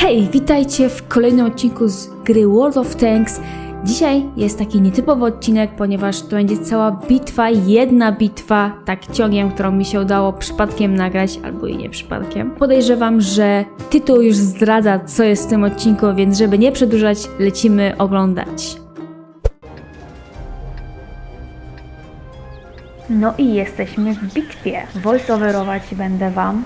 Hej, witajcie w kolejnym odcinku z gry World of Tanks. Dzisiaj jest taki nietypowy odcinek, ponieważ to będzie cała bitwa, jedna bitwa, tak ciągiem, którą mi się udało przypadkiem nagrać, albo i nie przypadkiem. Podejrzewam, że tytuł już zdradza, co jest w tym odcinku, więc żeby nie przedłużać, lecimy oglądać. No i jesteśmy w bitwie. Voiceoverować będę Wam.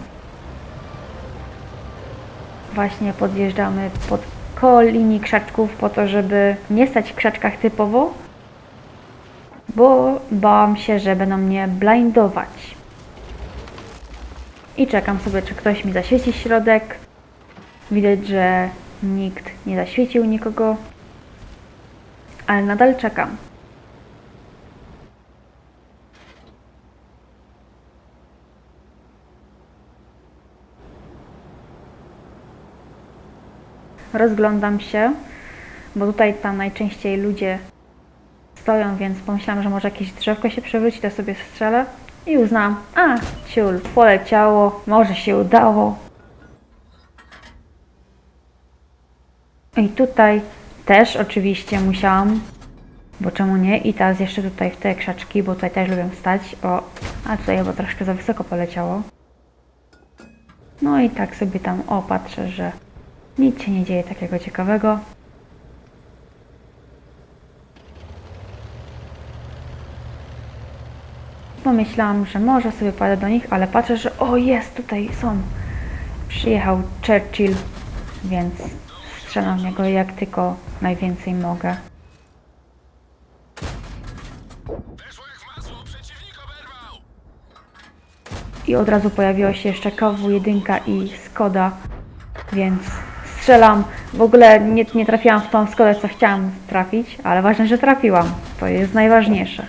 Właśnie podjeżdżamy pod koło linii krzaczków po to, żeby nie stać w krzaczkach typowo, bo bałam się, że będą mnie blindować. I czekam sobie, czy ktoś mi zaświeci środek. Widać, że nikt nie zaświecił nikogo, ale nadal czekam. Rozglądam się, bo tutaj tam najczęściej ludzie stoją, więc pomyślałam, że może jakieś drzewko się przewróci, to sobie strzelę i uznałam, a ciul, poleciało, może się udało. I tutaj też oczywiście musiałam, bo czemu nie? I teraz jeszcze tutaj w te krzaczki, bo tutaj też lubię stać. O, a tutaj chyba troszkę za wysoko poleciało. No i tak sobie tam, o, patrzę, że nic się nie dzieje takiego ciekawego. Pomyślałam, że może sobie pojadę do nich, ale patrzę, że o jest, tutaj są. Przyjechał Churchill, więc strzelam w niego jak tylko najwięcej mogę. I od razu pojawiło się jeszcze KW1 i Skoda, więc strzelam. W ogóle nie, nie trafiłam w tą Skodę, co chciałam trafić, ale ważne, że trafiłam. To jest najważniejsze.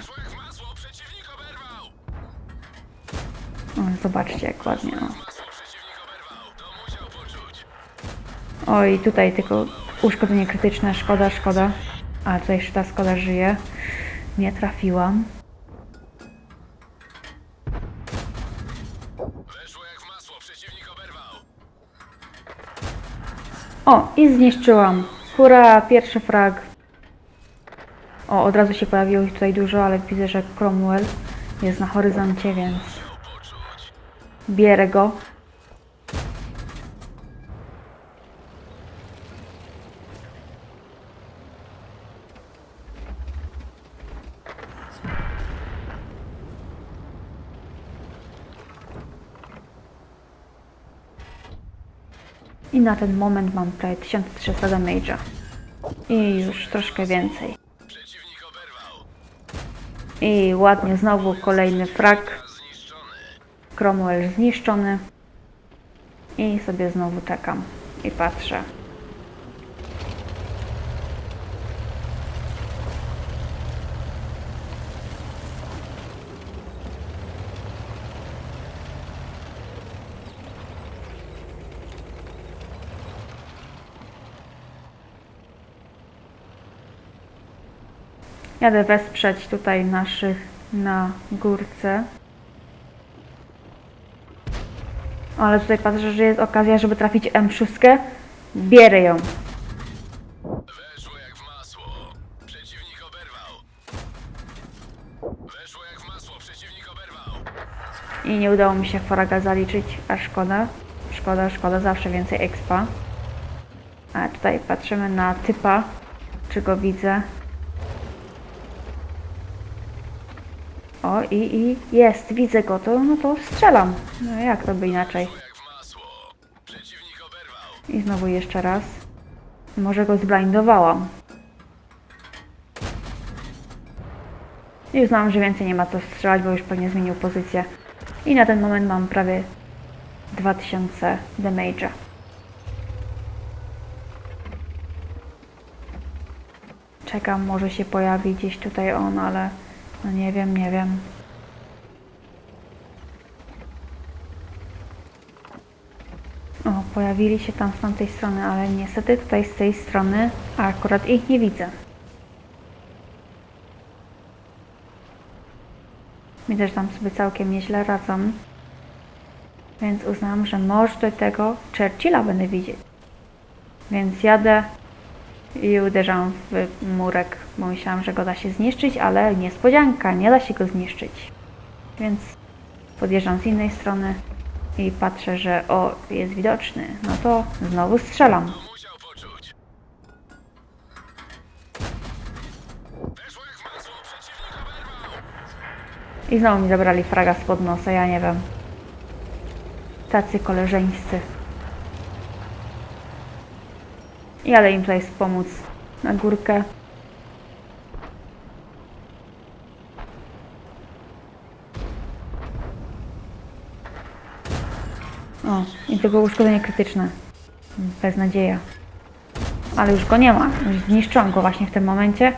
O, zobaczcie, jak ładnie. O. Musiał poczuć. Oj, tutaj tylko uszkodzenie krytyczne, szkoda, szkoda. A tutaj jeszcze ta Skoda żyje. Nie trafiłam. Weszło jak w masło, przeciwnik oberwał! O, i zniszczyłam. Hurra, pierwszy frag. O, od razu się pojawiło ich tutaj dużo, ale widzę, że Cromwell jest na horyzoncie, więc bierę go. I na ten moment mam prawie 1300 damage'a. I już troszkę więcej. I ładnie znowu kolejny. Zniszczony. Cromwell zniszczony. I sobie znowu czekam i patrzę. Jadę wesprzeć tutaj naszych na górce. Ale tutaj patrzę, że jest okazja, żeby trafić M6. Bierę ją. Weszło jak w masło. Przeciwnik oberwał. Weszło jak w masło, przeciwnik oberwał. I nie udało mi się foraga zaliczyć, a szkoda. Szkoda, szkoda, zawsze więcej expa. A tutaj patrzymy na typa, czy go widzę. O, i, i jest, widzę go, to, no to strzelam. No jak to by inaczej. I znowu jeszcze raz. Może go zblindowałam. I uznałam, że więcej nie ma co strzelać, bo już pewnie zmienił pozycję. I na ten moment mam prawie 2000 damage'a. Czekam, może się pojawi gdzieś tutaj on, ale no nie wiem, nie wiem. O, pojawili się tam z tamtej strony, ale niestety tutaj z tej strony akurat ich nie widzę. Widzę, że tam sobie całkiem nieźle radzą. Więc uznałam, że może do tego Churchilla będę widzieć. Więc jadę i uderzam w murek, bo myślałam, że go da się zniszczyć, ale niespodzianka, nie da się go zniszczyć. Więc podjeżdżam z innej strony i patrzę, że o, jest widoczny. No to znowu strzelam. I znowu mi zabrali fraga spod nosa, ja nie wiem. Tacy koleżeńscy. Jadę im tutaj pomóc na górkę. O, i to było uszkodzenie krytyczne. Beznadzieja. Ale już go nie ma. Już zniszczyłam go właśnie w tym momencie.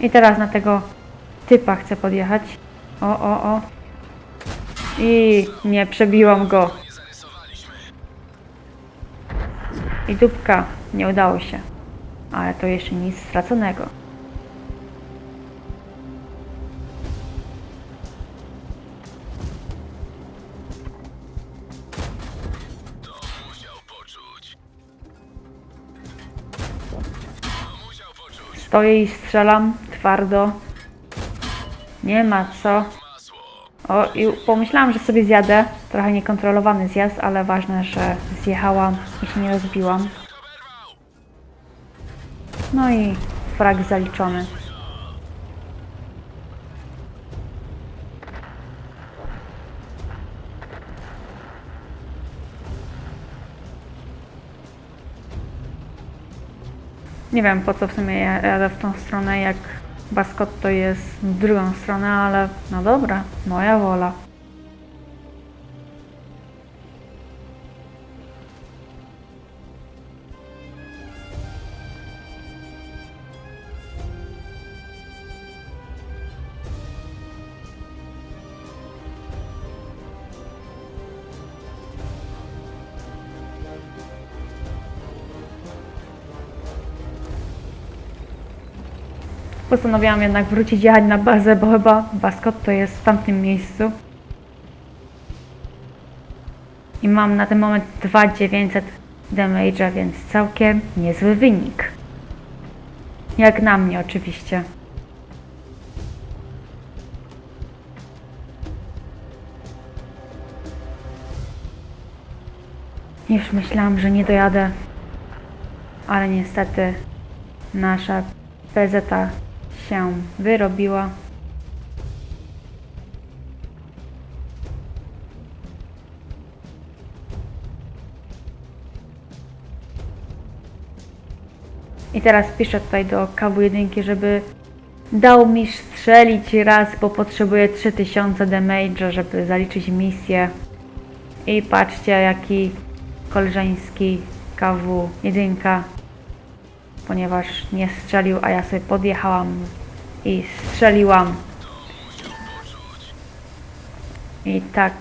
I teraz na tego typa chcę podjechać. O, o, o. I nie przebiłam go. Nie zarysowaliśmy. I dupka. Nie udało się. Ale to jeszcze nic straconego. Stoję i strzelam twardo. Nie ma co. O, i pomyślałam, że sobie zjadę. Trochę niekontrolowany zjazd, ale ważne, że zjechałam i się nie rozbiłam. No i frag zaliczony. Nie wiem po co w sumie ja jadę w tą stronę, jak Baskotto jest w drugą stronę, ale no dobra, moja wola. Postanowiłam jednak wrócić jechać na bazę, bo chyba Baskotto jest w tamtym miejscu. I mam na ten moment 2900 damage'a, więc całkiem niezły wynik. Jak na mnie oczywiście. Już myślałam, że nie dojadę, ale niestety nasza PZ się wyrobiła. I teraz piszę tutaj do KW1, żeby dał mi strzelić raz, bo potrzebuję 3000 damage'a, żeby zaliczyć misję. I patrzcie, jaki koleżeński KW1 ponieważ nie strzelił, a ja sobie podjechałam i strzeliłam. I tak,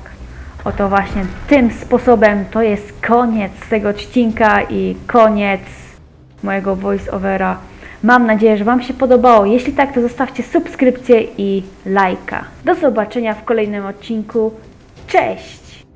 oto właśnie tym sposobem to jest koniec tego odcinka i koniec mojego voice-overa. Mam nadzieję, że Wam się podobało. Jeśli tak, to zostawcie subskrypcję i lajka. Do zobaczenia w kolejnym odcinku. Cześć!